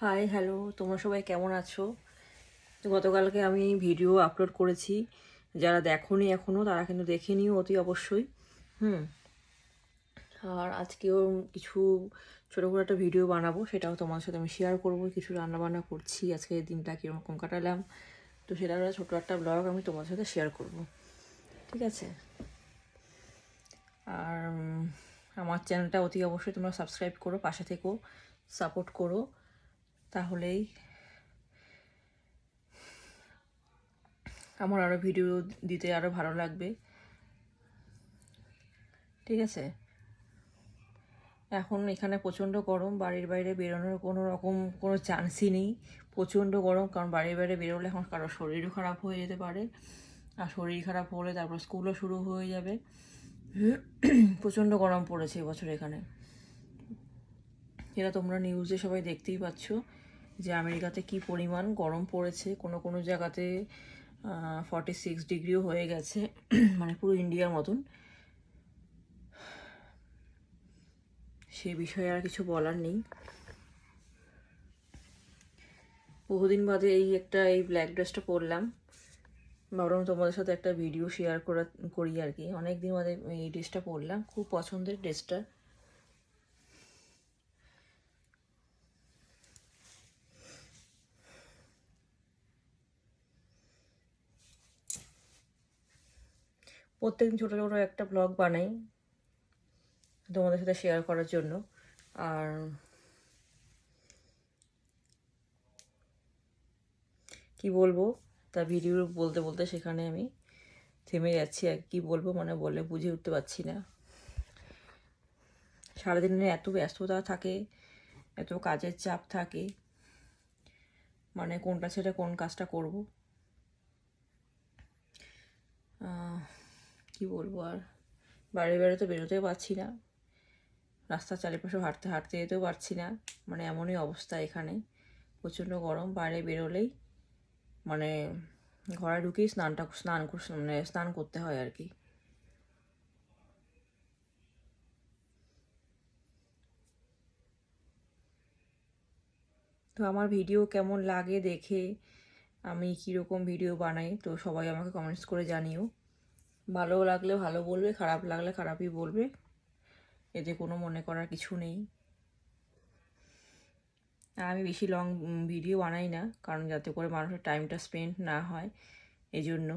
Hi hello তোমরা সবাই কেমন আছো? গতকালকে আমি ভিডিও আপলোড করেছি। যারা দেখোনি এখনও তারা কিন্তু দেখে নিও অতি অবশ্যই। হুম। আর আজকেও কিছু ছোটো করে একটা ভিডিও বানাবো, সেটাও তোমার সাথে আমি শেয়ার করব। কিছু রান্নাবান্না করছি, আজকে দিনটা কীরকম কাটালাম। তো সেটা ছোটো একটা ব্লগ আমি তোমার সাথে শেয়ার করব। ঠিক আছে? আর আমার চ্যানেলটা অতি অবশ্যই তোমরা সাবস্ক্রাইব করো, পাশে থেকো সাপোর্ট করো। তাহলেই আমার আরও ভিডিও দিতে আরও ভালো লাগবে। ঠিক আছে? এখন এখানে প্রচণ্ড গরম, বাড়ির বাইরে বেরোনোর কোনো রকম কোনো চান্সই নেই। প্রচণ্ড গরম, কারণ বাড়ির বাইরে বেরোলে এখন কারও শরীরও খারাপ হয়ে যেতে পারে। আর শরীর খারাপ হলে তারপর স্কুলও শুরু হয়ে যাবে। প্রচণ্ড গরম পড়েছে এবছর এখানে। এটা তোমরা নিউজে সবাই দেখতেই পাচ্ছ। যে আমেরিকাতে কি পরিমাণ গরম পড়েছে, কোনো কোনো জায়গাতে ফর্টি সিক্স ডিগ্রিও হয়ে গেছে মানে পুরো ইন্ডিয়ার মতন। সে বিষয়ে আর কিছু বলার নেই। বহুদিন বাদে এই একটা, এই ব্ল্যাক ড্রেসটা পরলাম। ভাবলাম তোমাদের সাথে একটা ভিডিও শেয়ার করা, করি আর কি। অনেক দিন বাদে এই ড্রেসটা পরলাম। খুব পছন্দের ড্রেসটা প্রত্যেকদিন ছোটো ছোটো একটা ব্লগ বানাই তোমাদের সাথে শেয়ার করার জন্য। আর কি বলব? তা ভিডিও বলতে বলতে সেখানে আমি থেমে যাচ্ছি। আর কি বলব? মানে বলে বুঝে উঠতে পারছি না। সারাদিনে এত ব্যস্ততা থাকে, এত কাজের চাপ থাকে মানে কোনটা ছেড়ে কোন কাজটা করব? কি বলব আর? বাইরে বাইরে তো বেরোতেও পারছি না। রাস্তার চারিপাশে হাঁটতে হাঁটতে যেতেও পারছি না। মানে এমনই অবস্থা এখানে। প্রচণ্ড গরম, বাইরে বেরোলেই মানে ঘরে ঢুকেই স্নানটা, স্নান মানে স্নান করতে হয় আর কি। তো আমার ভিডিও কেমন লাগে দেখে আমি কীরকম ভিডিও বানাই, তো সবাই আমাকে কমেন্টস করে জানিও। ভালো লাগলে ভালো বলবে, খারাপ লাগলে খারাপই বলবে। এতে কোনো মনে করার কিছু নেই। আমি বেশি লং ভিডিও বানাই না, কারণ যাতে করে মানুষের টাইমটা স্পেন্ড না হয় এই জন্য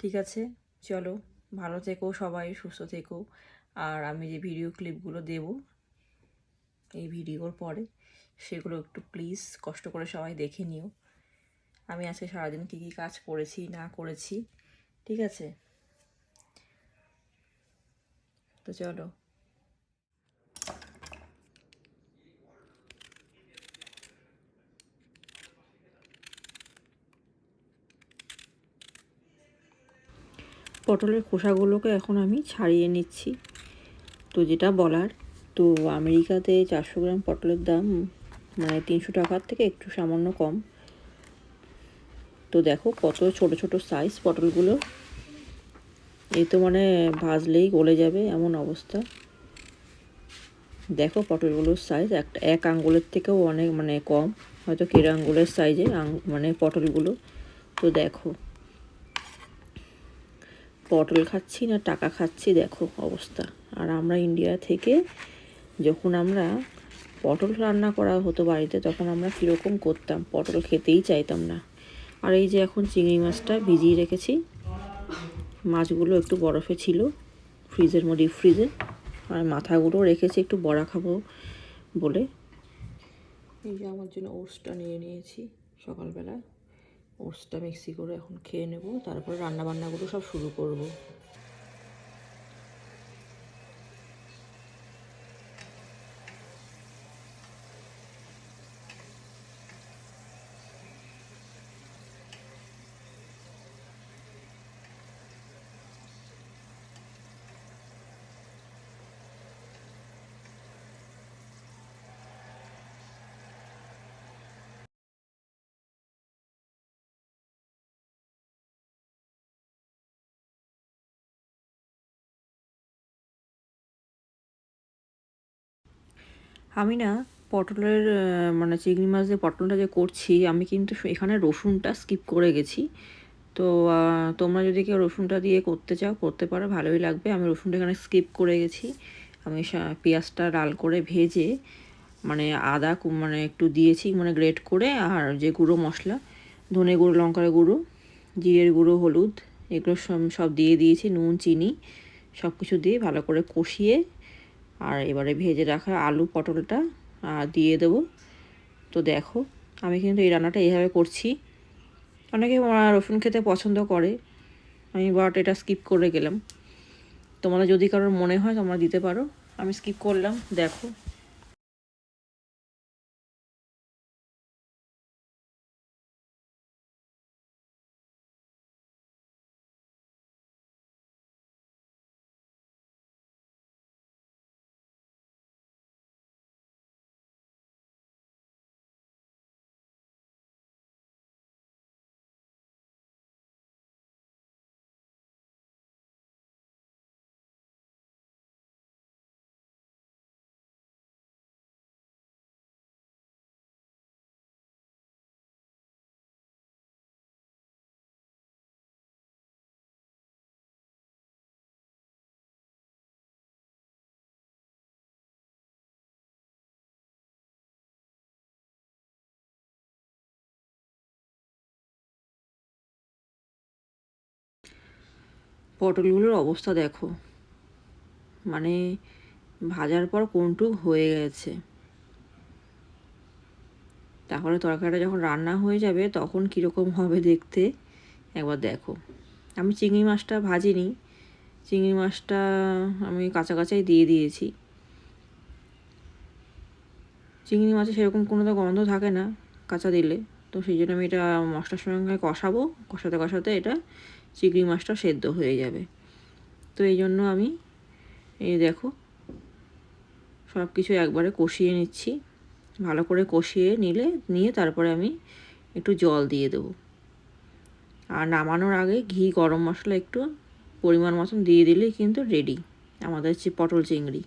ঠিক আছে, চলো, ভালো থেকো সবাই, সুস্থ থেকো। আর আমি যে ভিডিও ক্লিপগুলো দেব, এই ভিডিওর পরে, সেগুলো একটু প্লিজ কষ্ট করে সবাই দেখে নিও। আমি আজকে সারাদিন কী কী কাজ করেছি, না করেছি ঠিক আছে? তো চলো। পটলের খোসাগুলোকে এখন আমি ছাড়িয়ে নিচ্ছি। তো যেটা বলার, তো আমেরিকাতে চারশো গ্রাম পটলের দাম মানে তিনশো টাকার থেকে একটু সামান্য কম। তো দেখো কত ছোট ছোট সাইজ পটলগুলো। এই তো মানে ভাজলেই গলে যাবে এমন অবস্থা। দেখো পটলগুলোর সাইজ একটা এক আঙ্গুলের থেকেও অনেক মানে কম। হয়তো কেড়ে আঙ্গুলের সাইজে মানে পটলগুলো। তো দেখো। পটল খাচ্ছি না টাকা খাচ্ছি দেখো অবস্থা। আর আমরা ইন্ডিয়া থেকে যখন আমরা পটল রান্না করা হতো বাড়িতে, তখন আমরা কীরকম করতাম? পটল খেতেই চাইতাম না। আর এই যে এখন চিংড়ি মাছটা ভিজিয়ে রেখেছি। মাছগুলো একটু বরফে ছিল, ফ্রিজের মধ্যে ফ্রিজে। আর মাথাগুলো রেখেছি একটু বড়া খাব বলে। এই যে আমার জন্য ওটসটা নিয়ে নিয়েছি সকালবেলা। ওটসটা মিক্সি করে এখন খেয়ে নেব, তারপর রান্না বান্নাগুলো সব শুরু করব। আমি না পটলের মানে চিংড়ি মাছ দিয়ে পটলটা যে করছি, আমি কিন্তু এখানে রসুনটা স্কিপ করে গেছি। তো তোমরা যদি কেউ রসুনটা দিয়ে করতে চাও, করতে পারো, ভালোই লাগবে। আমি রসুনটা এখানে স্কিপ করে গেছি। আমি পেঁয়াজটা লাল করে ভেজে মানে আদা মানে একটু দিয়েছি মানে গ্রেট করে, আর যে গুঁড়ো মশলা, ধনে গুঁড়ো, লঙ্কার গুঁড়ো, জিরের গুঁড়ো, হলুদ, এগুলো সব সব দিয়ে দিয়েছি, নুন, চিনি সব কিছু দিয়ে ভালো করে কষিয়ে আর এবারে ভেজে রাখা আলু পটলটা দিয়ে দেবো। তো দেখো, আমি কিন্তু এই রান্নাটা এইভাবে করছি। অনেকে রসুন খেতে পছন্দ করে, আমি বাট এটা স্কিপ করে গেলাম। তোমাদের যদি কারোর মনে হয় তোমরা দিতে পারো। আমি স্কিপ করলাম, দেখো। পটলগুলোর অবস্থা দেখো। মানে ভাজার পর কোনটুক হয়ে গেছে। তাহলে তরকারিটা যখন রান্না হয়ে যাবে, তখন কীরকম হবে দেখতে একবার দেখো। আমি চিংড়ি মাছটা ভাজিনি। চিংড়ি মাছটা আমি কাঁচা দিয়ে দিয়েছি। চিংড়ি মাছে সেরকম কোনো তো গন্ধ থাকে না কাঁচা দিলে। তো সেই জন্য আমি এটা মশলার সঙ্গে কষাবো। কষাতে কষাতে এটা চিংড়ি মাছটা সেদ্ধ হয়ে যাবে। তো এই জন্য আমি এই দেখো, সব কিছু একবারে কষিয়ে নিচ্ছি। ভালো করে কষিয়ে নিলে, নিয়ে তারপরে আমি একটু জল দিয়ে দেবো। আর নামানোর আগে ঘি, গরম মশলা একটু পরিমাণ মতন দিয়ে দিলেই কিন্তু রেডি আমাদের হচ্ছে পটল চিংড়ি।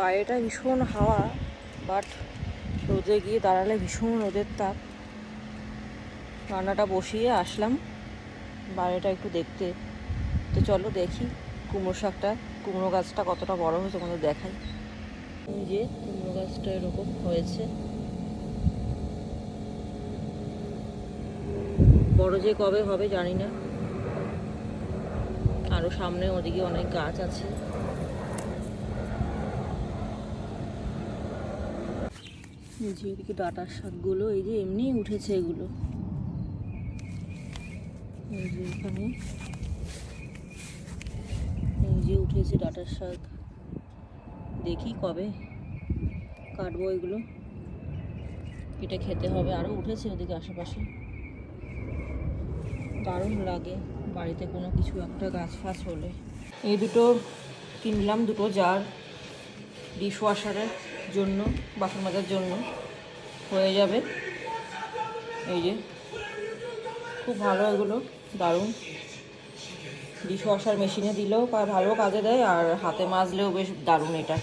বাইরেটা ভীষণ হাওয়া, বাট রোদে গিয়ে দাঁড়ালে ভীষণ রোদের তাপ। রান্নাটা বসিয়ে আসলাম, বাইরেটা একটু দেখতে। তো চলো দেখি কুমড়ো শাকটা, কুমড়ো গাছটা কতটা বড় হয়েছে তোমাদের দেখাই। এই যে কুমড়ো গাছটা এরকম হয়েছে। বড় যে কবে হবে জানি না। আরও সামনে ওদিকে অনেক গাছ আছে। যে এদিকে ডাটার শাকগুলো, এই যে এমনিই উঠেছে এগুলো। যে এখানে। এই যে উঠেছে ডাটার শাক। দেখি কবে কাটবো এগুলো। এটা খেতে হবে আরও উঠেছে ওদিকে আশেপাশে। দারুণ লাগে বাড়িতে কোনো কিছু একটা গাছ ফাছ হলে। এই দুটো কিনলাম, দুটো জার ডিশ ওয়াশারের জন্য, বাসন মাজার জন্য হয়ে যাবে। এই যে, খুব ভালো এগুলো, দারুণ। ডিশ ওয়াশার মেশিনে দিলেও ভালো কাজে দেয়, আর হাতে মাজলেও বেশ দারুণ এটা।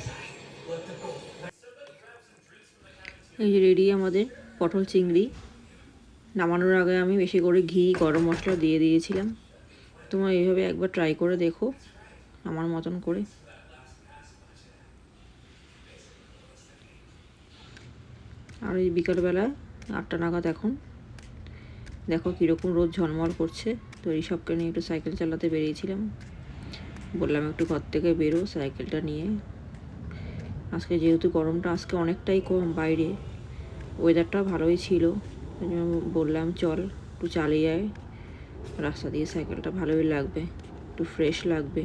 এই যে রেডি আমাদের পটল চিংড়ি। নামানোর আগে আমি বেশি করে ঘি, গরম মশলা দিয়ে দিয়েছিলাম। তোমরা এইভাবে একবার ট্রাই করে দেখো, আমার মতন করে। আর এই বিকালবেলা আটটা নাগাদ এখন। দেখো কীরকম রোদ ঝলমল করছে। তো এইসবকে নিয়ে একটু সাইকেল চালাতে বেরিয়েছিলাম। বললাম একটু ঘর থেকে বেরো সাইকেলটা নিয়ে। আজকে যেহেতু গরমটা, আজকে অনেকটাই কম বাইরে। ওয়েদারটা ভালোই ছিল। বললাম, চল একটু চালিয়ে যায় রাস্তা দিয়ে সাইকেলটা ভালোই লাগবে, একটু ফ্রেশ লাগবে।